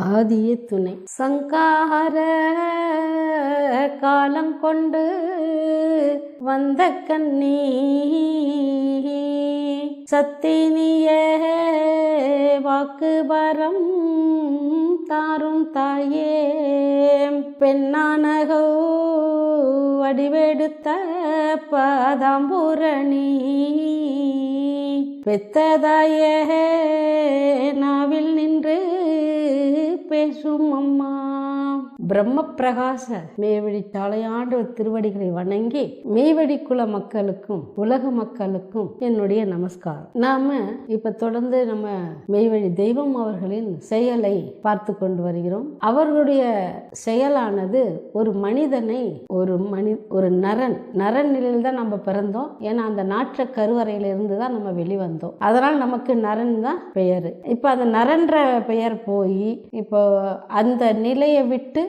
ஆதியே துணை. சங்கார காலம் கொண்டு வந்த கண்ணி. சத்தினிய வாக்குவரம் தாரும் தாயே. பெண்ணானகோ வடிவெடுத்த பாதாம்பூரணி. பெத்ததாயே நாவில் நின்று பேசும் அம்மா. பிரம்ம பிரகாச மேவழி தாளையாண்டு திருவடிகளை வணங்கி மேவடி குல மக்களுக்கும் உலக மக்களுக்கும் என்னுடைய நமஸ்காரம். நாம இப்ப தொடர்ந்து நம்ம மெய்வழி தெய்வம் அவர்களின் செயலை பார்த்து கொண்டு வருகிறோம். அவர்களுடைய செயலானது ஒரு மனிதனை ஒரு மனி ஒரு நரன். நரன் நிலையில் தான் நம்ம பிறந்தோம். ஏன்னா அந்த நாற்ற கருவறையிலிருந்து தான் நம்ம வெளிவந்தோம். அதனால் நமக்கு நரன் தான் பெயர். இப்போ அந்த நரன்ற பெயர் போய் இப்போ அந்த நிலையை விட்டு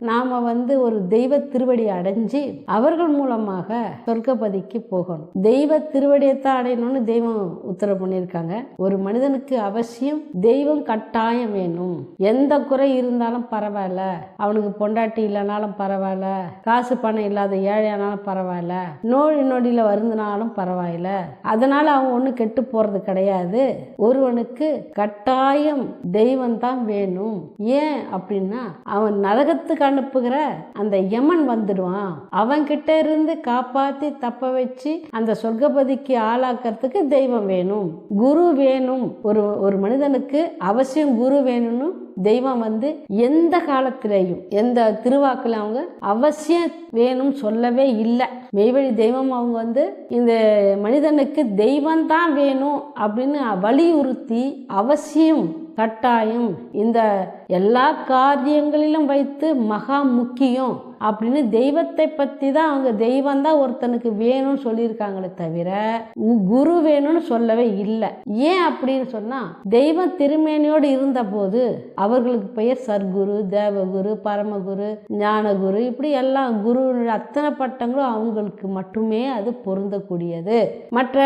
நாம வந்து ஒரு தெய்வ திருவடி அடைஞ்சு அவர்கள் மூலமாக சொர்க்கபதிக்கு போகணும். தெய்வ திருவடியைத்தான் அடையணும்னு தெய்வம் உத்தரவு பண்ணியிருக்காங்க. ஒரு மனிதனுக்கு அவசியம் தெய்வம் கட்டாயம் வேணும். எந்த குறை இருந்தாலும் பரவாயில்ல. அவனுக்கு பொண்டாட்டி இல்லைனாலும் பரவாயில்ல. காசு பணம் இல்லாத ஏழையானாலும் பரவாயில்ல. நோய் நொடியில் வருந்தினாலும் பரவாயில்ல. அதனால அவன் ஒன்றும் கெட்டு போறது கிடையாது. ஒருவனுக்கு கட்டாயம் தெய்வம் தான் வேணும். ஏன் அப்படின்னா அவன் நரகத்துக்கு அனுப்புகிற அந்த யமன் வந்துடுவான். அவன் கிட்ட இருந்து காப்பாத்தி தப்ப வச்சு அந்த சொர்க்கபதிக்கு ஆளாக்கிறதுக்கு தெய்வம் வேணும். குரு வேணும். ஒரு ஒரு மனிதனுக்கு அவசியம் குரு வேணும்னு தெய்வம் வந்து எந்த காலத்திலையும் எந்த திருவாக்கில் அவங்க அவசியம் வேணும் சொல்லவே இல்லை. மெய்வழி தெய்வம் அவங்க வந்து இந்த மனிதனுக்கு தெய்வம் தான் வேணும் அப்படின்னு வலியுறுத்தி அவசியம் கட்டாயம் இந்த எல்லா காரியங்களிலும் வைத்து மகா முக்கியம். அப்படின்னு தெய்வத்தை பற்றி தான் அவங்க தெய்வம் தான் ஒருத்தனுக்கு வேணும்னு சொல்லியிருக்காங்களே தவிர குரு வேணும்னு சொல்லவே இல்லை. ஏன் அப்படின்னு சொன்னால் தெய்வம் திருமேனியோடு இருந்தபோது அவர்களுக்கு பெயர் சர்க்குரு தேவகுரு பரமகுரு ஞானகுரு இப்படி எல்லாம் குரு அத்தனை பட்டங்களும் அவங்களுக்கு மட்டுமே அது பொருந்தக்கூடியது. மற்ற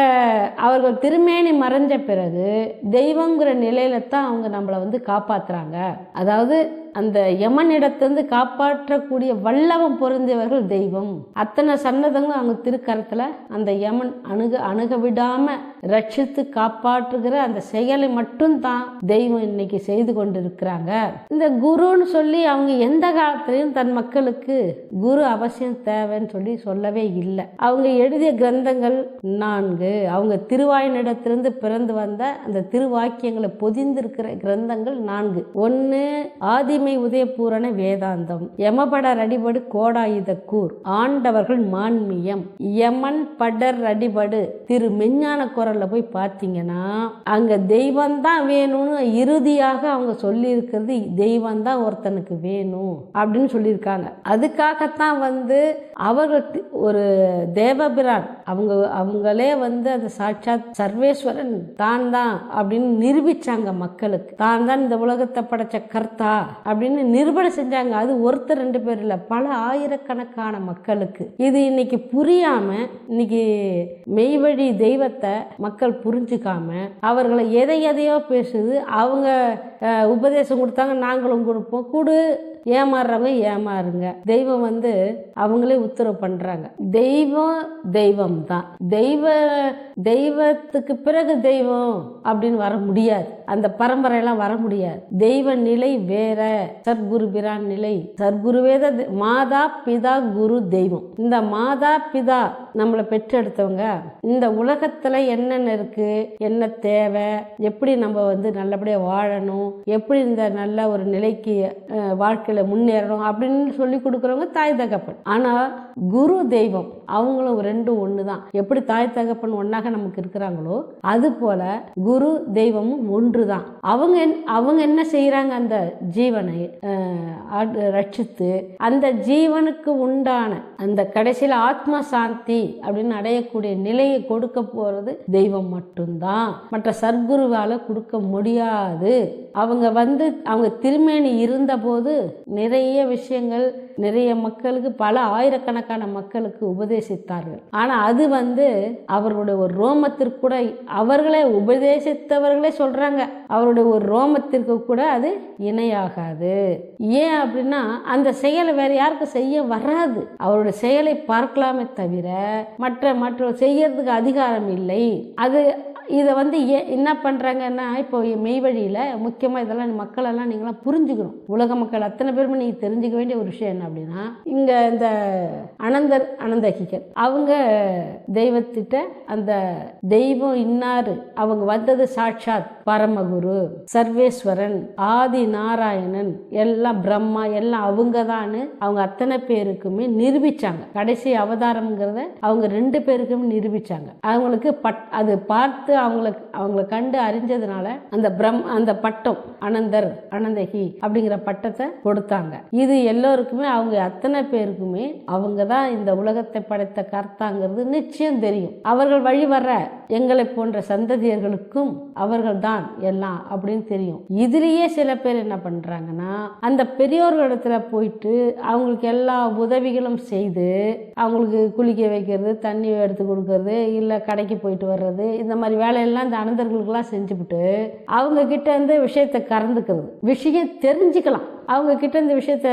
அவர்கள் திருமேனி மறைஞ்ச பிறகு தெய்வங்கிற நிலையில தான் அவங்க நம்மளை வந்து காப்பாத்துறாங்க. அதாவது அந்த யமனிடத்திலிருந்து காப்பாற்றக்கூடிய வல்லவம் பொருந்தியவர்கள் தெய்வம். அத்தனை சன்னதங்களும் அவங்க திருக்கரத்தில் அந்த யமன் அணுக அணுக விடாம ரட்சித்து காப்பாற்றுகிற அந்த செயலை மட்டும்தான் தெய்வம் இன்னைக்கு செய்து கொண்டிருக்கிறாங்க. இந்த குருன்னு சொல்லி அவங்க எந்த காலத்திலையும் தன் மக்களுக்கு குரு அவசியம் தேவைன்னு சொல்லி சொல்லவே இல்லை. அவங்க எழுதிய கிரந்தங்கள் நான்கு. அவங்க திருவாயினிடத்திலிருந்து பிறந்து வந்த அந்த திருவாக்கியங்களை பொதிந்திருக்கிற கிரந்தங்கள் நான்கு. ஒன்று ஆளுமை உதயபூரண வேதாந்தம். எமபடர் அடிபடு கோடாயுத கூர். ஆண்டவர்கள் மான்மியம். யமன் படர் அடிபடு. திரு மெஞ்ஞான குரல்ல போய் பார்த்தீங்கன்னா அங்க தெய்வம் தான் வேணும்னு இறுதியாக அவங்க சொல்லி இருக்கிறது தெய்வம் தான் ஒருத்தனுக்கு வேணும் அப்படின்னு சொல்லியிருக்காங்க. அதுக்காகத்தான் வந்து அவர்கள் ஒரு தேவபிரான். அவங்க அவங்களே வந்து அந்த சாட்சாத் சர்வேஸ்வரன் தான் தான் அப்படின்னு நிரூபிச்சாங்க மக்களுக்கு. தான் தான் இந்த உலகத்தை படைச்ச கர்த்தா அப்படின்னு நிரூபணம் செஞ்சாங்க. அது ஒருத்தர் ரெண்டு பேர் இல்லை. பல ஆயிரக்கணக்கான மக்களுக்கு. இது இன்னைக்கு புரியாம இன்னைக்கு மெய்வழி தெய்வத்தை மக்கள் புரிஞ்சுக்காம அவர்களை எதை எதையோ பேசுது. அவங்க உபதேசம் கொடுத்தாங்க. நாங்களும் கொடுப்போம். கொடு ஏமாறுறவங்க ஏமாறுங்க. தெய்வம் வந்து அவங்களே உத்தரவு பண்றாங்க. தெய்வம் தெய்வம் தான் தெய்வ தெய்வத்துக்கு பிறகு தெய்வம் அப்படின்னு வர முடியாது. அந்த பரம்பரையெல்லாம் வர முடியாது. தெய்வ நிலை வேற சர்க்குரு பிரான் நிலை. சர்க்குருவேத மாதா பிதா குரு தெய்வம். இந்த மாதா பிதா நம்மளை பெற்றெடுத்தவங்க இந்த உலகத்துல என்னென்ன இருக்கு என்ன தேவை எப்படி நம்ம வந்து நல்லபடியாக வாழணும் எப்படி இந்த நல்ல ஒரு நிலைக்கு வாழ்க்கை வாழ்க்கையில முன்னேறணும் அப்படின்னு சொல்லி கொடுக்குறவங்க தாய் தகப்பன். ஆனால் குரு தெய்வம் அவங்களும் ரெண்டும் ஒன்று தான் எப்படி தாய் தகப்பன் ஒன்றாக நமக்கு இருக்கிறாங்களோ அது போல குரு தெய்வமும் ஒன்று தான் அவங்க என்- அவங்க என்ன செய்கிறாங்க அந்த ஜீவனை ரட்சித்து அந்த ஜீவனுக்கு உண்டான அந்த கடைசியில் ஆத்ம சாந்தி அப்படின்னு அடையக்கூடிய நிலையை கொடுக்க போகிறது தெய்வம் மட்டும்தான். மற்ற சர்க்குருவால் கொடுக்க முடியாது. அவங்க வந்து அவங்க திருமேனி இருந்தபோது நிறைய விஷயங்கள் நிறைய மக்களுக்கு பல ஆயிரக்கணக்கான மக்களுக்கு உபதேசித்தார்கள். ஆனால் அது வந்து அவர்களுடைய ஒரு ரோமத்திற்கு கூட அவர்களே உபதேசித்தவர்களே சொல்றாங்க. அவருடைய ஒரு ரோமத்திற்கு கூட அது இணையாகாது. ஏன் அப்படின்னா அந்த செயலை வேற யாருக்கும் செய்ய வராது. அவருடைய செயலை பார்க்கலாமே தவிர மற்ற மற்ற செய்யறதுக்கு அதிகாரம் இல்லை. அது இதை வந்து ஏ என்ன பண்ணுறாங்கன்னா இப்போ மெய்வழியில் முக்கியமாக இதெல்லாம் மக்களெல்லாம் நீங்களாம் புரிஞ்சுக்கணும். உலக மக்கள் அத்தனை பேருமே நீங்கள் தெரிஞ்சுக்க வேண்டிய ஒரு விஷயம் என்ன அப்படின்னா இங்கே இந்த அனந்தர் அனந்தகிகள். அவங்க தெய்வத்திட்ட அந்த தெய்வம் இன்னாரு? அவங்க வந்தது சாட்சாத் பரமகுரு சர்வேஸ்வரன் ஆதி நாராயணன் எல்லாம் பிரம்மா எல்லாம் அவங்க தான் அவங்க அத்தனை பேருக்குமே நிரூபிச்சாங்க. கடைசி அவதாரம்ங்கிறத அவங்க ரெண்டு பேருக்குமே நிரூபிச்சாங்க. அவங்களுக்கு பட் அது பார்த்து அவங்களுக்கு அவங்கள கண்டு அறிஞ்சதுனால அந்த பிரம் அந்த பட்டம் அனந்தர் அனந்தகி அப்படிங்கிற பட்டத்தை கொடுத்தாங்க. இது எல்லோருக்குமே அவங்க அத்தனை பேருக்குமே அவங்க தான் இந்த உலகத்தை படைத்த கர்த்தாங்கிறது நிச்சயம் தெரியும். அவர்கள் வழி வர்ற எங்களை போன்ற சந்ததியர்களுக்கும் அவர்கள் தான் எல்லாம் அப்படின்னு தெரியும். இதுலேயே சில பேர் என்ன பண்ணுறாங்கன்னா அந்த பெரியோர்களிடத்துல போயிட்டு அவங்களுக்கு எல்லா உதவிகளும் செய்து அவங்களுக்கு குளிக்க வைக்கிறது தண்ணி எடுத்து கொடுக்கறது இல்லை கடைக்கு போயிட்டு வர்றது இந்த மாதிரி வேலையெல்லாம் இந்த அனந்தர்களுக்கெல்லாம் செஞ்சுவிட்டு அவங்க கிட்ட இருந்து விஷயத்தை கறந்துக்கிறது. விஷயம் தெரிஞ்சுக்கலாம். அவங்கக்கிட்ட இந்த விஷயத்த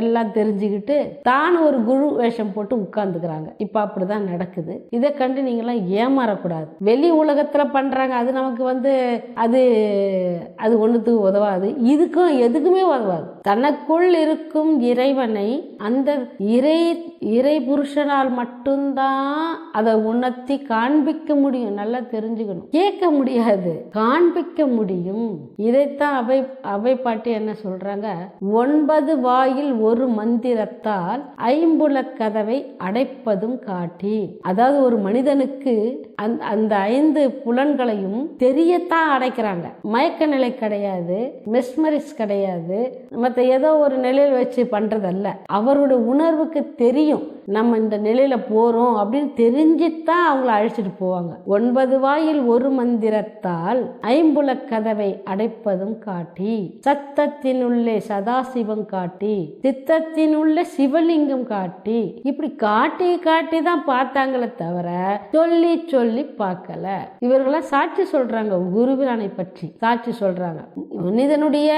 எல்லாம் தெரிஞ்சுக்கிட்டு தான் ஒரு குரு வேஷம் போட்டு உட்காந்துக்கிறாங்க இப்போ அப்படிதான் நடக்குது. இதை கண்டு நீங்களாம் ஏமாறக்கூடாது. வெளி உலகத்தில் பண்ணுறாங்க அது நமக்கு வந்து அது அது ஒன்றுத்துக்கு உதவாது. இதுக்கும் எதுக்குமே உதவாது. தனக்குள் இருக்கும் இறைவனை அந்த இறை இறை புருஷனால் மட்டும்தான் அதை உணர்த்தி காண்பிக்க முடியும். நல்லா தெரிஞ்சுக்கணும். கேட்க முடியாது. காண்பிக்க முடியும். இதைத்தான் அவை அவை பாட்டி என்ன சொல்கிறாங்க சொல்றாங்க ஒன்பது வாயில் ஒரு மந்திரத்தால் ஐம்புல கதவை அடைப்பதும் காட்டி. அதாவது ஒரு மனிதனுக்கு அந்த ஐந்து புலன்களையும் தெரியத்தான் அடைக்கிறாங்க. மயக்க நிலை கிடையாது மெஸ்மரிஸ் கிடையாது மற்ற ஏதோ ஒரு நிலையில் வச்சு பண்றதல்ல. அவரோட உணர்வுக்கு தெரியும். நம்ம இந்த நிலையில் போகிறோம் அப்படின்னு தெரிஞ்சுத்தான் அவங்கள அழைச்சிட்டு போவாங்க. ஒன்பது வாயில் ஒரு மந்திரத்தால் ஐம்புல கதவை அடைப்பதும் காட்டி சத்தத்தினுள்ளே சதாசிவம் காட்டி சித்தத்தினுள்ள சிவலிங்கம் காட்டி இப்படி காட்டி காட்டி தான் பார்த்தாங்களே தவிர சொல்லி சொல்லி பார்க்கல. இவர்களாம் சாட்சி சொல்றாங்க குருவிரானை பற்றி சாட்சி சொல்றாங்க. மனிதனுடைய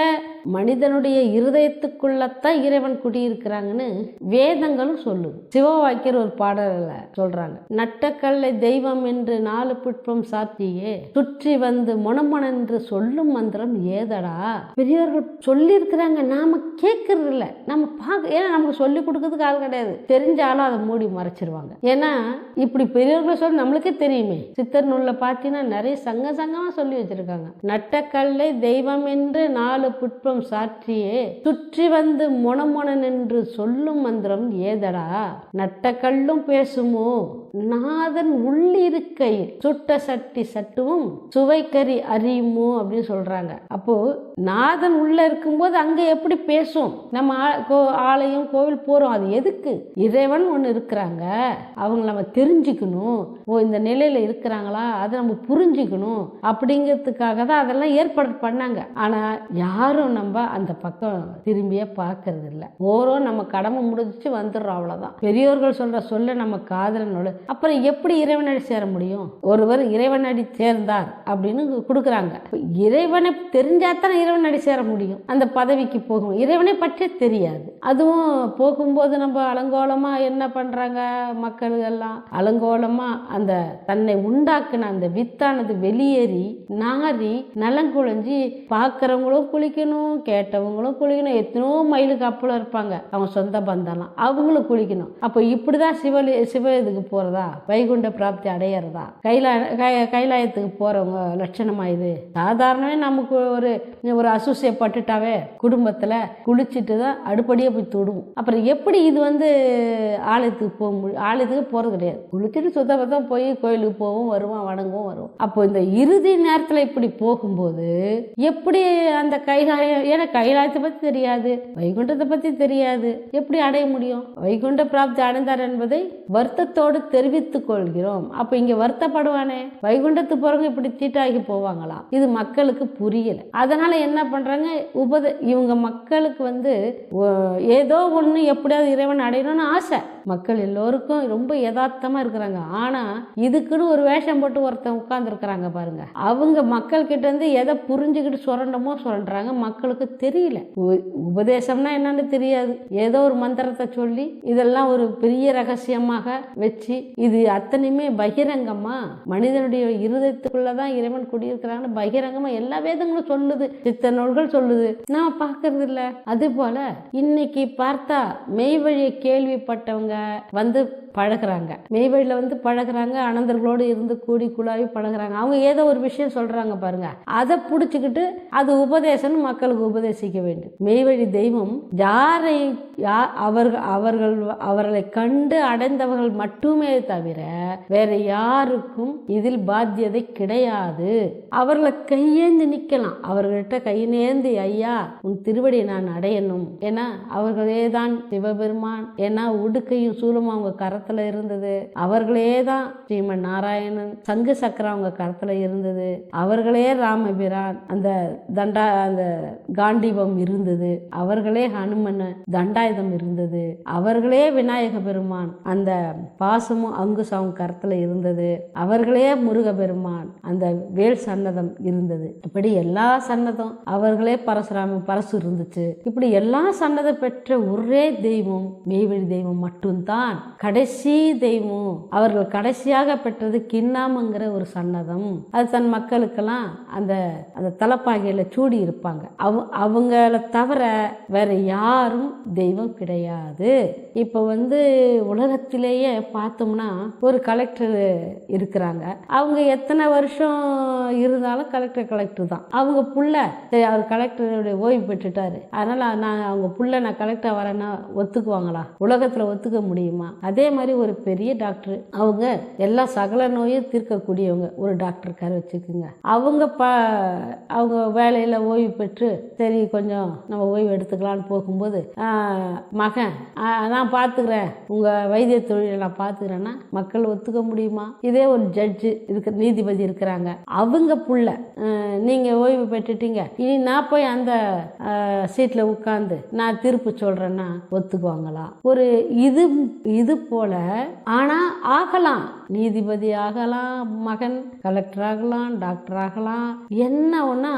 மனிதனுடைய இருதயத்துக்குள்ளத்தான் இறைவன் குடியிருக்கிறாங்கன்னு வேதங்களும் சொல்லுது. சிவவாக்கியர் ஒரு பாடல சொல்றாங்க. நட்டக்கல்லை தெய்வம் என்று நாலு புட்பம் சாத்தியே சுற்றி வந்து மொனமொனென்று சொல்லும் மந்திரம் ஏதடா? பெரியவர்கள் சொல்லியிருக்கிறாங்க நாம கேட்கறதில்ல. நம்ம பார்க்க ஏன்னா நமக்கு சொல்லி கொடுக்கறதுக்கு ஆள் கிடையாது. தெரிஞ்சாலும் அதை மூடி மறைச்சிருவாங்க. ஏன்னா இப்படி பெரியவர்கள் சொல்லி நம்மளுக்கே தெரியுமே. சித்தர் நூலில் பார்த்தீங்கன்னா நிறைய சங்க சங்கமாக சொல்லி வச்சிருக்காங்க. நட்டக்கல்லை தெய்வம் என்று நாலு புட்பம் சாற்றியே சுற்றி வந்து மொனமொனன் என்று சொல்லும் மந்திரம் ஏதடா? நட்டக்கல்லும் பேசுமோ? நாதன் உள்ளிருக்கை சுட்ட சட்டி சட்டுவும் சுவைக்கறி அறியுமோ அப்படின்னு சொல்றாங்க. அப்போ நாதன் உள்ள இருக்கும்போது அங்க எப்படி பேசும்? நம்ம ஆ- கோ- ஆலயம் கோவில் போறோம். அது எதுக்கு? இறைவன் ஒன்று இருக்கிறாங்க. அவங்க நம்ம தெரிஞ்சுக்கணும். ஓ இந்த நிலையில இருக்கிறாங்களா? அதை நம்ம புரிஞ்சுக்கணும். அப்படிங்கிறதுக்காக தான் அதெல்லாம் ஏற்பாடு பண்ணாங்க. ஆனா யாரும் நம்ம அந்த பக்கம் திரும்பியே பார்க்கறது இல்லை ஓரோ நம்ம கடமை முடிஞ்சிச்சு வந்துடுறோம் அவ்வளோதான் பெரியோர்கள் சொல்ற சொல்ல நம்ம காதல அப்புறம் எப்படி இறைவனடி சேர முடியும்? ஒருவர் இறைவனடி சேர்ந்தார் அப்படின்னு கொடுக்குறாங்க. இறைவனை தெரிஞ்சாதான் இறைவனடி சேர முடியும். அந்த பதவிக்கு போகும். இறைவனை பற்றி தெரியாது. அதுவும் போகும்போது நம்ம அலங்கோலமா என்ன பண்றாங்க மக்கள் எல்லாம்? அலங்கோலமா அந்த தன்னை உண்டாக்குன அந்த வித்தானது வெளியேறி நாரி நலங்குழஞ்சி பார்க்குறவங்களும் குளிக்கணும் கேட்டவங்களும் குளிக்கணும். எத்தனையோ மைலுக்கு அப்பளம் இருப்பாங்க. அவங்க சொந்த பந்தம்லாம். அவங்களும் குளிக்கணும். அப்போ இப்படிதான் சிவலி சிவ இதுக்கு போகிறதா வைகுண்ட பிராப்தி அடையிறதா? கைலா கை- கைலாயத்துக்கு போகிறவங்க லட்சணமாக இது? சாதாரணமே நமக்கு ஒரு ஒரு அசூசியப்பட்டுட்டாவே குடும்பத்தில் குளிச்சுட்டு தான் அடுப்படியே போய் தொடுவோம். அப்புறம் எப்படி இது வந்து ஆலயத்துக்கு போக முடியும் ஆலயத்துக்கு போகிறது கிடையாது. குளிச்சுட்டு சுத்தபத்தம் போய் கோயிலுக்கு போவோம் வருவோம் வணங்குவோம் வருவோம். அப்போ இந்த இறுதி நேரத்தில் இப்படி போகும்போது எப்படி அந்த கைலாயம் ஏன்னா கைலாயத்தை பற்றி தெரியாது வைகுண்டத்தை பற்றி தெரியாது. எப்படி அடைய முடியும்? வைகுண்ட பிராப்தி அடைந்தார் என்பதை வருத்தத்தோடு தெரிவித்துக் கொள்கிறோம் அப்ப இங்க வருத்தப்படுவானே? வைகுண்டத்து போகிறவங்க இப்படி தீட்டாகி போவாங்களா? இது மக்களுக்கு புரியல. அதனால என்ன பண்றாங்க? உபத இவங்க மக்களுக்கு வந்து ஏதோ ஒண்ணு எப்படியாவது இறைவன் அடையணும்னு ஆசை. மக்கள் எல்லோருக்கும் ரொம்ப யதார்த்தமாக இருக்கிறாங்க. ஆனால் இதுக்குன்னு ஒரு வேஷம் போட்டு ஒருத்தன் உட்காந்துருக்குறாங்க பாருங்க. அவங்க மக்கள் கிட்ட இருந்து எதை புரிஞ்சுக்கிட்டு சுரண்டமோ சுரண்டுறாங்க. மக்களுக்கு தெரியல. உ- உபதேசம்னா என்னன்னு தெரியாது. ஏதோ ஒரு மந்திரத்தை சொல்லி இதெல்லாம் ஒரு பெரிய ரகசியமாக வச்சு இது அத்தனையுமே பகிரங்கமா மனிதனுடைய இருதயத்துக்குள்ளதான் இறைவன் குடியிருக்கிறாங்கன்னு பகிரங்கமா எல்லா வேதங்களும் சொல்லுது. சித்த நூல்கள் சொல்லுது. நான் பார்க்கறது இல்லை அது போல இன்னைக்கு பார்த்தா மெய்வழியை கேள்விப்பட்டவங்க வந்து பழகுறாங்க. மெய்வழியில் வந்து பழகுறாங்க அனந்தர்களோடு இருந்து கூடி குழாவி பழகுறாங்க. அவங்க ஏதோ ஒரு விஷயம் சொல்றாங்க பாருங்க. அதை பிடிச்சிக்கிட்டு அது உபதேசம்னு மக்களுக்கு உபதேசிக்க வேண்டும். மெய்வழி தெய்வம் யாரை யா அவர்கள் அவர்கள் அவர்களை கண்டு அடைந்தவர்கள் மட்டுமே தவிர வேற யாருக்கும் இதில் பாத்தியதை கிடையாது. அவர்களை கையேந்து நிக்கலாம். அவர்கள்ட்ட கையேந்தி ஐயா உன் திருவடியை நான் அடையணும். ஏன்னா அவர்களே தான் சிவபெருமான். ஏன்னா உடுக்கையும் சூலமும் அவங்க கரத்துல இருந்தது. அவர்களே தான் ஸ்ரீமன் நாராயணன். சங்கு சக்கரம் அவங்க கரத்துல இருந்தது. அவர்களே ராமபிரான். அந்த தண்டா அந்த காண்டீபம் இருந்தது. அவர்களே ஹனுமன் தண்டாயுதம் இருந்தது. அவர்களே விநாயக பெருமான். அந்த பாசமும் அங்குசம் அவங்க கரத்துல இருந்தது. அவர்களே முருக பெருமான். அந்த வேல் சன்னதம் இருந்தது. இப்படி எல்லா சன்னதம் அவர்களே பரசுராம பரசு இருந்துச்சு. இப்படி எல்லா சன்னதம் பெற்ற ஒரே தெய்வம் மெய்வழி தெய்வம் மட்டும்தான். கடைசி தெய்வம். அவர்கள் கடைசியாக பெற்றது கிண்ணாமங்கிற ஒரு சன்னதம். அது தன் மக்களுக்கெல்லாம் அந்த அந்த தலைப்பாகையில சூடி இருப்பாங்க. அவ அவங்கள தவிர வேற யாரும் தெய்வம் கிடையாது. இப்போ வந்து உலகத்திலேயே பார்த்தோம்னா ஒரு கலெக்டர் இருக்கிறாங்க. அவங்க எத்தனை வருஷம் இருந்தாலும் கலெக்டர் கலெக்டர் தான். அவங்க புள்ள சரி அவர் கலெக்டருடைய ஓய்வு பெற்றுட்டாரு. அதனால நான் அவங்க புள்ள நான் கலெக்டர் வரேன்னா ஒத்துக்குவாங்களா? உலகத்துல ஒத்துக்க முடியுமா? அதே மாதிரி ஒரு பெரிய டாக்டர். அவங்க எல்லா சகல நோயும் தீர்க்கக்கூடியவங்க. ஒரு டாக்டர் இருக்காரு வச்சுக்கோங்க. அவங்க ப அவங்க வேலையில் ஓய்வு பெற்று சரி கொஞ்சம் நம்ம ஓய்வு எடுத்துக்கலான்னு போகும்போது மகன் நான் பார்த்துக்கிறேன். உங்கள் வைத்திய தொழிலை நான் பார்த்துக்கிறேன்னா மக்கள் ஒத்துக்க முடியுமா? இதே ஒரு ஜட்ஜு இருக்கிற நீதிபதி இருக்கிறாங்க. அவங்க புள்ள நீங்கள் ஓய்வு பெற்றுட்டீங்க. இனி நான் போய் அந்த சீட்டில் உட்காந்து நான் தீர்ப்பு சொல்கிறேன்னா ஒத்துக்குவாங்களா? ஒரு இது இது போல போல ஆனா ஆகலாம். நீதிபதி ஆகலாம் மகன் கலெக்டர் ஆகலாம் டாக்டர் ஆகலாம் என்ன ஒன்றா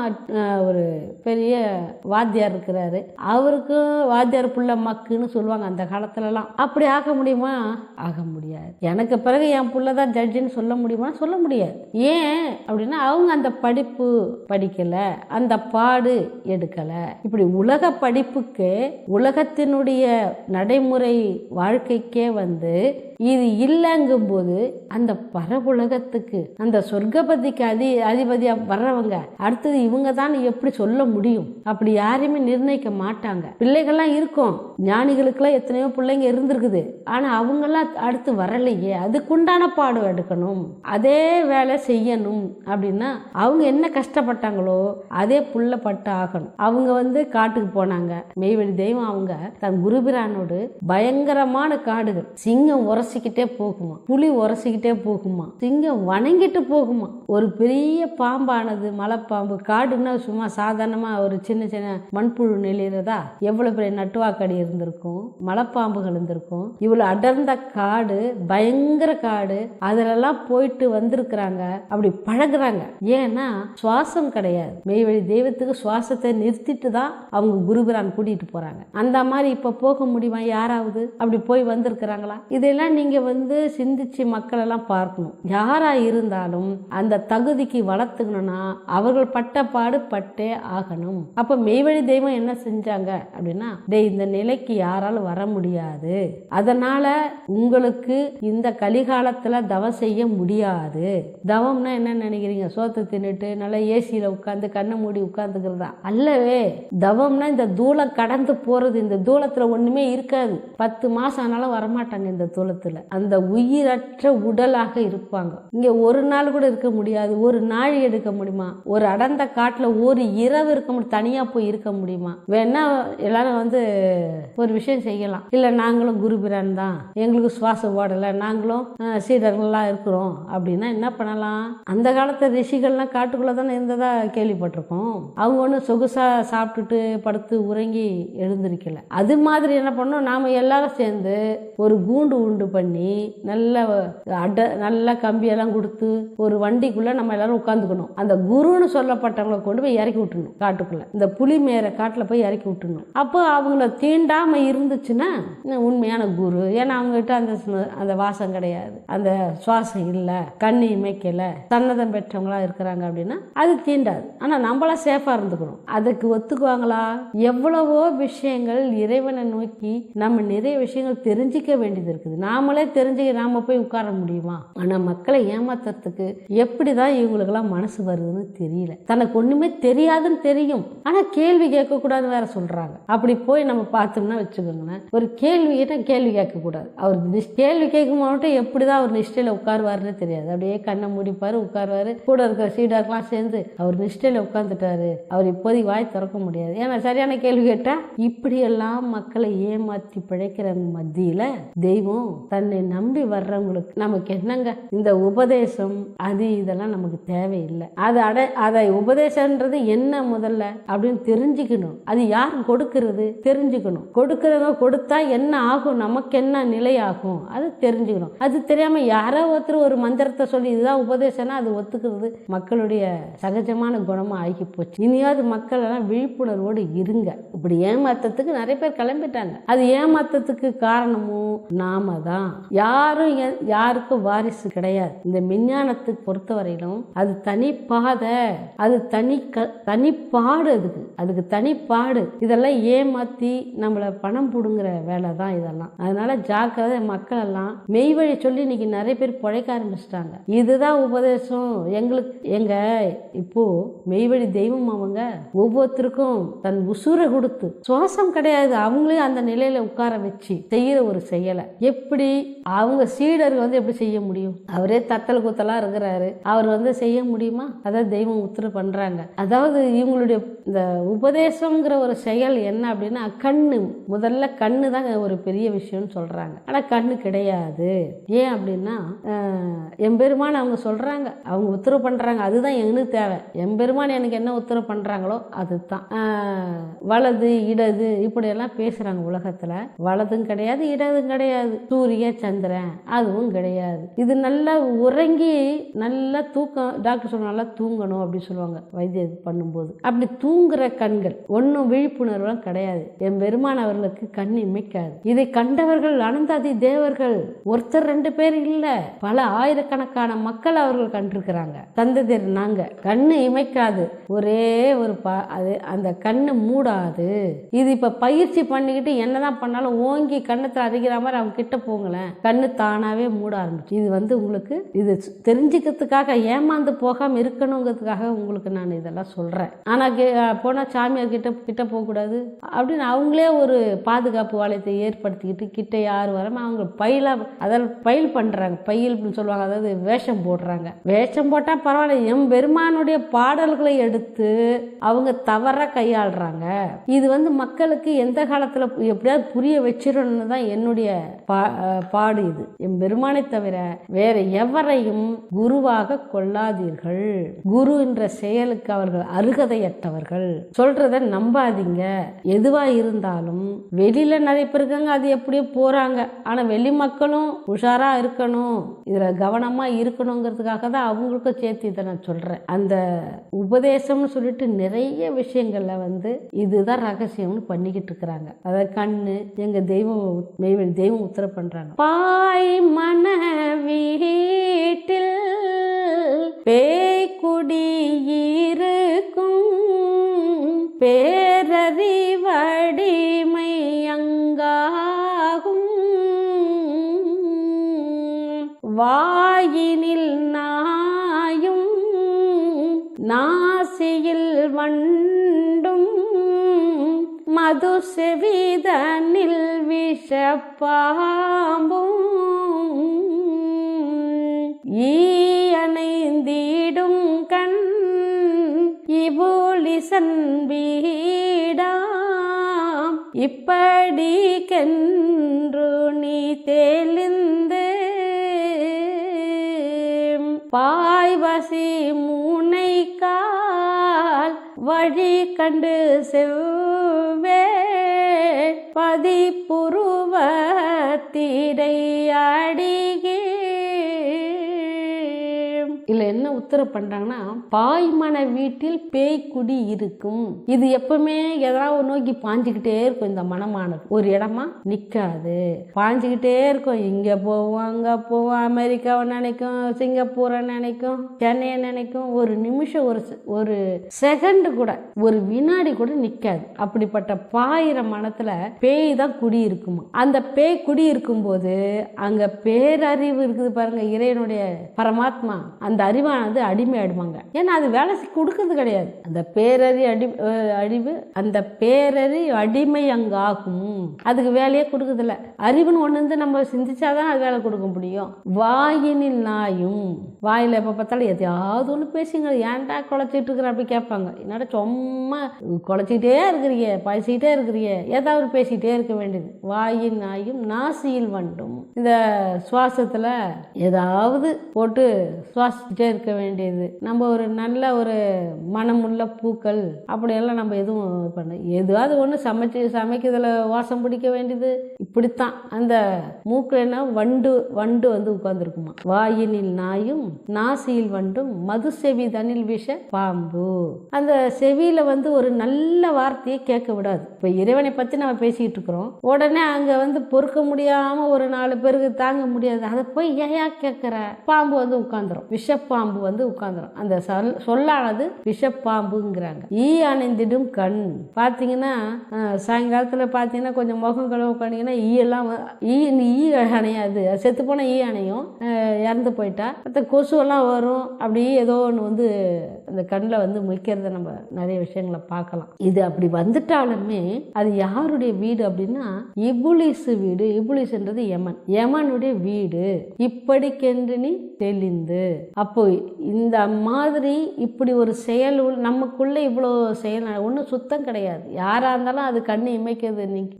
ஒரு பெரிய வாத்தியார் இருக்கிறாரு. அவருக்கு வாத்தியார் புள்ள மக்குன்னு சொல்லுவாங்க அந்த காலத்துலலாம். அப்படி ஆக முடியுமா? ஆக முடியாது. எனக்கு பிறகு என் புள்ள தான் ஜட்ஜின்னு சொல்ல முடியுமா சொல்ல முடியாது. ஏன் அப்படின்னா அவங்க அந்த படிப்பு படிக்கல அந்த பாடு எடுக்கல. இப்படி உலக படிப்புக்கு உலகத்தினுடைய நடைமுறை வாழ்க்கைக்கே வந்து இது இல்லைங்கும்போது அந்த பரவுலகத்துக்கு அந்த சொர்க்கபதிக்கு அதி அதிபதியா வர்றவங்க அடுத்தது இவங்க தான் எப்படி சொல்ல முடியும்? அப்படி யாரையுமே நிர்ணயிக்க மாட்டாங்க. பிள்ளைகள்லாம் இருக்கும். ஞானிகளுக்கெல்லாம் எத்தனையோ பிள்ளைங்க இருந்திருக்குது. ஆனா அவங்கெல்லாம் அடுத்து வரலையே. அதுக்குண்டான பாடம் எடுக்கணும். அதே வேலை செய்யணும். அப்படின்னா அவங்க என்ன கஷ்டப்பட்டாங்களோ அதே புள்ள பட்டு ஆகணும். அவங்க வந்து காட்டுக்கு போனாங்க. மெய்வெளி தெய்வம் அவங்க தன் குருபிரானோடு பயங்கரமான காடுகள். சிங்கம் உரசிக்கிட்டே போகுமா புலி உரசிக்கிட்டே போகுமா? சிங்கம் வணங்கிட்டு போகுமா? ஒரு பெரிய பாம்பானது மலைப்பாம்பு காடுன்னா சும்மா சாதாரணமா ஒரு சின்ன சின்ன மண்புழு நெளிறதா எவ்வளவு பெரிய நட்டுவாக்கடி இருந்திருக்கும் மலைப்பாம்புகள் இருந்திருக்கும். இவ்வளவு அடர்ந்த காடு பயங்கர காடு அதிலெல்லாம் போயிட்டு வந்திருக்கிறாங்க அப்படி பழகுறாங்க. ஏன்னா சுவாசம் கிடையாது. மெய்வழி தெய்வத்துக்கு சுவாசத்தை நிறுத்திட்டு தான் அவங்க குருபிரான் கூட்டிட்டு போறாங்க. அந்த மாதிரி இப்ப போக முடியுமா? யாராவது அப்படி போய் வந்திருக்கிறாங்களா? இதெல்லாம் நீங்க வந்து சிந்திச்சு மக்கள் எல்லாம் பார்க்கணும். யாராக இருந்தாலும் அந்த தகுதிக்கு வளர்த்துக்கணும்னா அவர்கள் பட்ட பாடு பட்டே ஆகணும். அப்போ மெய்வழி தெய்வம் என்ன செஞ்சாங்க அப்படின்னா டேய் இந்த நிலைக்கு யாராலும் வர முடியாது. அதனால உங்களுக்கு இந்த கலிகாலத்தில் தவம் செய்ய முடியாது. தவம்னா என்ன நினைக்கிறீங்க? சோத்தை தின்னுட்டு நல்லா ஏசியில் உட்காந்து கண்ணை மூடி உட்காந்துக்கிறதா அல்லவே தவம்னா இந்த தூளம் கடந்து போகிறது இந்த தூளத்தில் ஒன்றுமே இருக்காது. பத்து மாதம் ஆனாலும் வரமாட்டாங்க இந்த தூளத்தில். அந்த உயிரற்ற உடலாக இருப்பாங்க. இங்கே ஒரு நாள் கூட இருக்க முடியாது. ஒரு நாள் எடுக்க முடியுமா? ஒரு அடர்ந்த காட்டில் ஒரு இரவு இருக்க முடியும். தனியாக போய் இருக்க முடியுமா? வேணா எல்லாரும் வந்து ஒரு விஷயம் செய்யலாம். இல்லை நாங்களும் குருபிரான் தான். எங்களுக்கு சுவாசம் ஓடலை. நாங்களும் சீடர்கள்லாம் இருக்கிறோம். அப்படின்னா என்ன பண்ணலாம்? அந்த காலத்து ரிஷிகள்லாம் காட்டுக்குள்ளே தானே இருந்ததா கேள்விப்பட்டிருக்கோம் அவங்க ஒன்றும் சொகுசாக சாப்பிட்டுட்டு படுத்து உறங்கி எழுந்திருக்கல. அது மாதிரி என்ன பண்ணோம் நாம் எல்லாரும் சேர்ந்து ஒரு கூண்டு உண்டு பண்ணி நல்ல அட்டை நல்லா கம்பியெல்லாம் கொடுத்து ஒரு வண்டிக்குள்ளே நம்ம எல்லாரும் உட்காந்துக்கணும் அந்த குருன்னு சொல்லப்பட்டவங்களை கொண்டு போய் இறக்கி விட்டுணும் காட்டுக்குள்ளே. இந்த புலி மேற காட்டில் போய் இறக்கி விட்டுணும் அப்போ அவங்கள தீண்டாமல் இருந்துச்சுன்னா உண்மையான குரு? ஏன்னா அவங்ககிட்ட அந்த அந்த வாசம் கிடையாது. அந்த சுவாசம் இல்லை கண்ணி இமைக்கல சன்னதம் பெற்றவங்களா இருக்கிறாங்க அப்படின்னா அது தீண்டாது. ஆனால் நம்மளா சேஃபாக இருந்துக்கணும். அதுக்கு ஒத்துக்குவாங்களா? எவ்வளவோ விஷயங்கள் இறைவனை நோக்கி நம்ம நிறைய விஷயங்கள் தெரிஞ்சிக்க வேண்டியது இருக்குது. நாமளே தெரிஞ்சுக்க நாம போய் உட்கார முடியும். ஆனால் மக்களை ஏமாத்துறதுக்கு எப்படி தான் இவங்களுக்கெல்லாம் மனசு வருதுன்னு தெரியல. தனக்கு ஒன்றுமே தெரியாதுன்னு தெரியும். ஆனால் கேள்வி கேட்கக்கூடாதுன்னு வேற சொல்கிறாங்க அப்படி போய் நம்ம பார்த்தோம்னா வச்சுக்கோங்களேன் ஒரு கேள்வி கேட்டால் கேள்வி கேட்கக்கூடாது? அவர் நிஷ்- கேள்வி கேட்கும் மட்டும் எப்படி தான் அவர் நிஷ்டையில் உட்காருவாருன்னு தெரியாது. அப்படியே கண்ணை மூடிப்பார் உட்காருவாரு. கூட இருக்கிற சீடர்லாம் சேர்ந்து அவர் நிஷ்டையில் உட்காந்துட்டாரு அவர் இப்போதைக்கு வாய் திறக்க முடியாது. ஏன்னா சரியான கேள்வி கேட்டால் இப்படியெல்லாம் மக்களை ஏமாற்றி பிழைக்கிற மத்தியில் தெய்வம் தன்னை நம்பி வர்றவங்களுக்கு நமக்கு என்னங்க? இந்த உபதேசம் அது இதெல்லாம் நமக்கு தேவையில்லை. அது அட அதை உபதேசன்றது என்ன முதல்ல அப்படின்னு தெரிஞ்சுக்கணும். அது யார் கொடுக்கறது? தெரிஞ்சுக்கணும். கொடுக்கறவங்க கொடுத்தா என்ன ஆகும்? நமக்கு என்ன நிலை ஆகும் அது தெரிஞ்சுக்கணும். அது தெரியாம யாரோ ஒருத்தர் ஒரு மந்திரத்தை சொல்லி இதுதான் உபதேசம்னா அது ஒத்துக்கிறது மக்களுடைய சகஜமான குணமாக ஆகி போச்சு இனியாவது மக்கள் எல்லாம் விழிப்புணர்வோடு இருங்க. இப்படி ஏமாத்தத்துக்கு நிறைய பேர் கிளம்பிட்டாங்க. அது ஏமாத்தத்துக்கு காரணமும் நாம தான் யாரும் எ- யாருக்கும் வாரிசு கிடையாது. இந்த விஞ்ஞானத்தை பொறுத்தவரையிலும் அது தனி பாதை அது தனி க தனிப்பாடு அதுக்கு அதுக்கு தனிப்பாடு இதெல்லாம் ஏமாத்தி நம்மளை பணம் பிடுங்குற வேலை தான் இதெல்லாம். அதனால ஜாக்கிரதை மக்கள் எல்லாம் மெய்வழி சொல்லி இன்னைக்கு நிறைய பேர் பிழைக்க ஆரம்பிச்சிட்டாங்க. இதுதான் உபதேசம். எங்களுக்கு எங்க இப்போ மெய்வழி தெய்வம் அவங்க. ஒவ்வொருத்தருக்கும் தன் உசுரை கொடுத்து சுவாசம் கிடையாது. அவங்களையும் அந்த நிலையில உட்கார வச்சு செய்யற ஒரு செயலை. எப்படி அவங்க சீடர்கள் வந்து எப்படி செய்ய முடியும்? அவரே தத்தல் குத்தலாக இருக்கிறாரு. அவர் வந்து செய்ய முடியுமா? அதான் தெய்வம் உத்தரவு பண்றாங்க. அதாவது இவங்களுடைய இந்த உபதேசம்ங்கிற ஒரு செயல் என்ன அப்படின்னா கண்ணு. முதல்ல கண்ணு தான் ஒரு பெரிய விஷயம்னு சொல்றாங்க. ஆனா கண்ணு கிடையாது. ஏன் அப்படின்னா எம்பெருமான் அவங்க சொல்றாங்க. அவங்க உத்தரவு பண்றாங்க. அதுதான் எனக்கு தேவை. எம்பெருமான் எனக்கு என்ன உத்தரவு பண்றாங்களோ அதுதான். வலது இடது இப்படியெல்லாம் பேசுறாங்க உலகத்துல. வலதும் கிடையாது இடதும் கிடையாது. சூரிய சந்திரன் அதுவும் கிடையாது. இது நல்லா உறங்கி நல்லா தூக்கம் டாக்டர் சொல்ல நல்லா தூங்கணும் அப்படின்னு சொல்லுவாங்க வைத்தியம் பண்ணும்போது. அப்படி தூங்குற கண்கள் ஒன்றும் விழிப்புணர்வுலாம் கிடையாது. என் பெருமான் அவர்களுக்கு கண் இமைக்காது. இதை கண்டவர்கள் அனந்தாதி தேவர்கள் ஒருத்தர் ரெண்டு பேர் இல்லை பல ஆயிரக்கணக்கான மக்கள் அவர்கள் கண்டிருக்கிறாங்க. தந்ததேர் நாங்க. கண்ணு இமைக்காது. ஒரே ஒரு அது அந்த கண்ணு மூடாது. இது இப்ப பயிற்சி பண்ணிக்கிட்டு என்னதான் பண்ணாலும் ஓங்கி கண்ணத்தில் அதிகிற மாதிரி அவங்க கிட்ட போங்களேன். கண்ணு தானாவே மூட ஆரம்பிச்சு இது வந்து உங்களுக்கு இது தெரிஞ்சுக்கிறதுக்காக ஏமாந்து போகாமல் இருக்கணுங்கிறதுக்காக உங்களுக்கு நான் இதெல்லாம் சொல்கிறேன் ஆனால் கே- சாமியார் கிட்ட கிட்ட போகக்கூடாது. அப்படின்னு அவங்களே ஒரு பாதுகாப்பு வளையத்தை ஏற்படுத்திக்கிட்டு கிட்ட யார் வராமல் அவங்க பயிலாக அதாவது பயில் பண்ணுறாங்க பயில் அப்படின்னு சொல்லுவாங்க. அதாவது வேஷம் போடுறாங்க. வேஷம் போட்டால் பரவாயில்ல. எம் பெருமானுடைய பாடல்களை எடுத்து அவங்க தவறாக கையாளுறாங்க. இது வந்து மக்களுக்கு எந்த காலத்தில் எப்படியாவது புரிய வச்சிடணும்னு தான் என்னுடைய பா- பாடு இது. எம் பெருமானை தவிர வேற எவரையும் குருவாக கொள்ளாதீர்கள். குரு என்ற செயலுக்கு அவர்கள் அருகதையற்றவர்கள். சொல்றத நம்பாதீங்க. எதுவா இருந்தாலும் வெளியில நிறைய பேர் இருக்காங்க அது எப்படியோ போறாங்க. ஆனா வெளி மக்களும் உஷாரா இருக்கணும். இதுல கவனமா இருக்கணுங்கிறதுக்காக தான் அவங்களுக்கும் சேர்த்து இதை நான் சொல்றேன். அந்த உபதேசம்னு சொல்லிட்டு நிறைய விஷயங்கள்ல வந்து இதுதான் ரகசியம்னு பண்ணிக்கிட்டு இருக்கிறாங்க. அதாவது கண்ணு எங்க தெய்வம் தெய்வம் உத்தரவு பண்றாங்க. பாய் மன வீட்டில் பேய்குடியிருக்கும் பேரறிவடிமை அங்காகும். வாயினில் நாயும் நாசியில் வண்டும் மது செவிதனில் விஷப்பாம்பும் இபுலிசன் வீடாம் இப்படி கென்று நீ தெளிந்து பாய்வசி மூனை கால் வழி கண்டு செவ்வே பதிப்புருவத்திடை அடிகே. இல்ல என்ன உத்தரவு பண்ணுறாங்கன்னா பாய்மன வீட்டில் பேய் குடி இருக்கும். இது எப்பவுமே எதாவது நோக்கி பாஞ்சுக்கிட்டே இருக்கும் இந்த மனமானது. ஒரு இடமா நிக்காது. பாஞ்சுக்கிட்டே இருக்கும். இங்க போவோம் அங்க போவோம் அமெரிக்காவை நினைக்கும் சிங்கப்பூரை நினைக்கும் சென்னையை நினைக்கும். ஒரு நிமிஷம் ஒரு செ- ஒரு செகண்ட் கூட ஒரு வினாடி கூட நிக்காது. அப்படிப்பட்ட பாயிர மனத்துல பேய் தான் குடி இருக்குமா? அந்த பேய் குடி இருக்கும்போது அங்க பேரறிவு இருக்குது பாருங்க இறைவனுடைய பரமாத்மா. அந்த அறிவானது அடிமை ஆயிடுவாங்க ஏன்னா அது வேலை செய்~ கொடுக்கறது கிடையாது. அந்த பேரறி அடி அழிவு அந்த பேரறி அடிமை அங்காகும் அதுக்கு வேலையே கொடுக்கறதில்ல அறிவுன்னு ஒன்று வந்து நம்ம சிந்திச்சாதான் அது வேலை கொடுக்க முடியும். வாயினில் நாயும் வாயில் எப்போ பார்த்தாலும் எதையாவது ஒன்று பேசுங்க. ஏன்டா குழச்சிட்டு இருக்கிற அப்படி கேட்பாங்க. என்னடா சும்மா குழச்சிக்கிட்டே இருக்கிறீங்க பேசிக்கிட்டே இருக்கிறீங்க ஏதாவது பேசிக்கிட்டே இருக்க வேண்டியது. வாயின் நாயும் நாசியில் வண்டும். இந்த சுவாசத்தில் ஏதாவது போட்டு சுவாசிச்சுட்டே இருக்க வேண்டியது. நம்ம ஒரு நல்ல ஒரு மனமுள்ள பூக்கள் அப்படியெல்லாம் நம்ம எதுவும் பண்ண எதுவாவது ஒன்று சமைச்சு சமைக்கிறதுல வாசம் பிடிக்க வேண்டியது. இப்படித்தான். அந்த மூக்கில் வண்டு வண்டு வந்து உட்கார்ந்துருக்குமா? வாயினில் நாயும் நாசியில் வண்டும் மது செவி தனில் விஷ பாம்பு. அந்த செவியில் வந்து ஒரு நல்ல வார்த்தையை கேட்க விடாது. இப்போ இறைவனை பற்றி நம்ம பேசிக்கிட்டு இருக்கிறோம். உடனே அங்கே வந்து பொறுக்க முடியாமல் ஒரு நாலு பேருக்கு தாங்க முடியாது. அதை போய் ஏயா கேட்குற பாம்பு வந்து உட்காந்துரும் விஷப்பாம்பு பாம்பு வந்து உட்காந்துரும். அந்த சொல் சொல்லானது விஷப்பாம்புங்கிறாங்க. ஈ அணைந்திடும் கண். பார்த்தீங்கன்னா சாயங்காலத்தில் பார்த்தீங்கன்னா கொஞ்சம் முகம் கழுவு உட்காந்தீங்கன்னா ஈ எல்லாம் ஈ ஈ அணையாது. செத்து போன ஈ அணையும் இறந்து போயிட்டா. மற்ற கொசுவெல்லாம் வரும். அப்படி ஏதோ ஒன்று வந்து அந்த கண்ணில் வந்து முய்க்கிறத நம்ம நிறைய விஷயங்களை பார்க்கலாம். இது அப்படி வந்துட்டாலுமே அது யாருடைய வீடு அப்படின்னா இபுலிசு வீடு. இபுலிஸ்ன்றது யமன். யமனுடைய வீடு. இப்படிக்கென்று நீ தெளிந்து. அப்போ இந்த மாதிரி இப்படி ஒரு செயல் உள்- இவ்வளோ செயல் ஒன்றும் சுத்தம் கிடையாது. யாராக இருந்தாலும் அது கண்ணு இமைக்கிறது நிக்-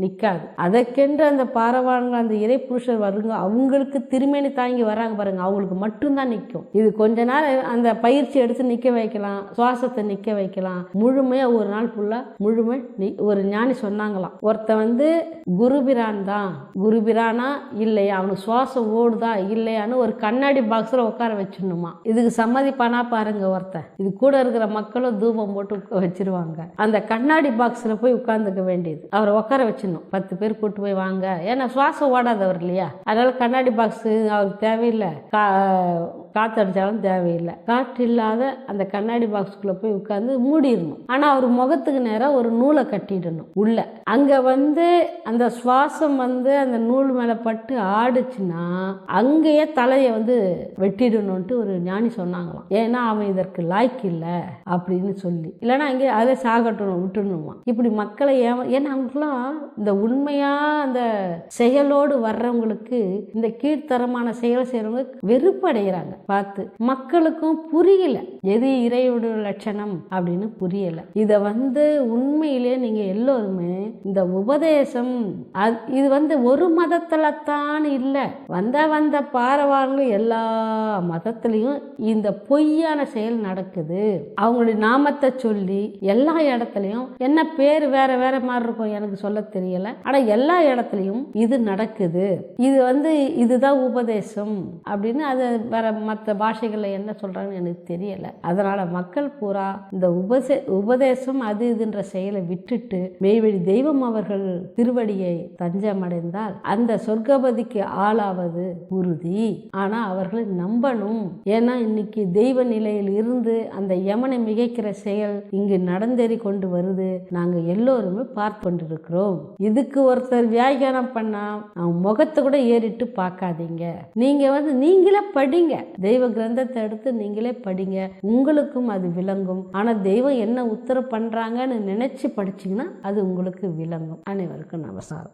அதற்கென்று அந்த பாரவான்கள் அந்த இறை புருஷர் வருங்க அவங்களுக்கு திருமேனி தாங்கி வராங்க பாருங்க அவங்களுக்கு மட்டும்தான் நிற்கும் இது கொஞ்ச நாள் அந்த பயிற்சி எடுத்து நிற்க வைக்கலாம் சுவாசத்தை நிற்க வைக்கலாம். முழுமையாக ஒரு நாள் ஃபுல்லாக முழுமை ஒரு ஞானி சொன்னாங்களாம். ஒருத்தன் வந்து குருபிரான் தான். குருபிரானா இல்லையா? அவனுக்கு சுவாசம் ஓடுதா இல்லையான்னு ஒரு கண்ணாடி பாக்ஸில் உட்கார வச்சிடணுமா? இதுக்கு சம்மதிப்பானா பாருங்க ஒருத்தன். இது கூட இருக்கிற மக்களும் தூபம் போட்டு வச்சிருவாங்க. அந்த கண்ணாடி பாக்ஸில் போய் உட்காந்துக்க வேண்டியது. அவரை உட்கார வச்சிடணும். பத்து பேர் கூட்டு போய் வாங்க. ஏன்னா சுவாசம் ஓடாதவர் இல்லையா? அதனால கண்ணாடி பாக்ஸ் அவருக்கு தேவையில்லை. கா காத்தடிச்சாலும் தேவையில்லை. காற்று இல்லாத அந்த கண்ணாடி பாக்ஸ்குள்ளே போய் உட்காந்து மூடிடணும். ஆனால் அவர் முகத்துக்கு நேராக ஒரு நூலை கட்டிடணும் உள்ள. அங்கே வந்து அந்த சுவாசம் வந்து அந்த நூல் மேலே பட்டு ஆடுச்சுன்னா அங்கேயே தலையை வந்து வெட்டிடணும்ட்டு ஒரு ஞானி சொன்னாங்களாம். ஏன்னா அவன் இதற்கு லாய்க்கு இல்லை அப்படின்னு சொல்லி. இல்லைன்னா அங்கே அதை சாகட்டணும் விட்டுணுமா இப்படி மக்களை ஏமா ஏன்னா அவங்களுக்குலாம் இந்த உண்மையாக அந்த செயலோடு வர்றவங்களுக்கு இந்த கீழ்த்தரமான செயல் செய்கிறவங்க வெறுப்படைகிறாங்க பார்த்து மக்களுக்கும் புரியல. எது இறையோட லட்சணம்? அப்படின்னு புரியல. இதை வந்து உண்மையிலே நீங்க எல்லோருமே இந்த உபதேசம் அது- இது வந்து ஒரு மதத்துல தான் இல்லை. வந்த வந்த பாரவாங்களும் எல்லா மதத்திலையும் இந்த பொய்யான செயல் நடக்குது. அவங்களுடைய நாமத்தை சொல்லி எல்லா இடத்துலையும் என்ன பேர் வேற வேற மாதிரி இருக்கும் எனக்கு சொல்ல தெரியல. ஆனா எல்லா இடத்துலையும் இது நடக்குது. இது வந்து இதுதான் உபதேசம் அப்படின்னு அது வேற மற்ற பாஷைகளில் என்ன சொல்கிறாங்கன்னு எனக்கு தெரியலை. அதனால் மக்கள் பூரா இந்த உபசே உபதேசம் அது இதுன்ற செயலை விட்டுட்டு மெய்வெளி தெய்வம் அவர்கள் திருவடியை தஞ்சமடைந்தால் அந்த சொர்க்கபதிக்கு ஆளாவது உறுதி. ஆனால் அவர்களை நம்பணும். ஏன்னா இன்னைக்கு தெய்வ நிலையில் இருந்து அந்த யமனை மிகைக்கிற செயல் இங்கு நடந்தேறி கொண்டு வருது. நாங்கள் எல்லோருமே பார்த்து கொண்டிருக்கிறோம். இதுக்கு ஒருத்தர் வியாக்கியானம் பண்ணா அவன் முகத்தை கூட ஏறிட்டு பார்க்காதீங்க. நீங்கள் வந்து நீங்களே படிங்க. தெய்வ கிரந்தத்தை எடுத்து நீங்களே படிங்க. உங்களுக்கும் அது விளங்கும். ஆனால் தெய்வம் என்ன உத்தரவு பண்ணுறாங்கன்னு நினச்சி படிச்சிங்கன்னா அது உங்களுக்கு விளங்கும். அனைவருக்கும் நமஸ்காரம்.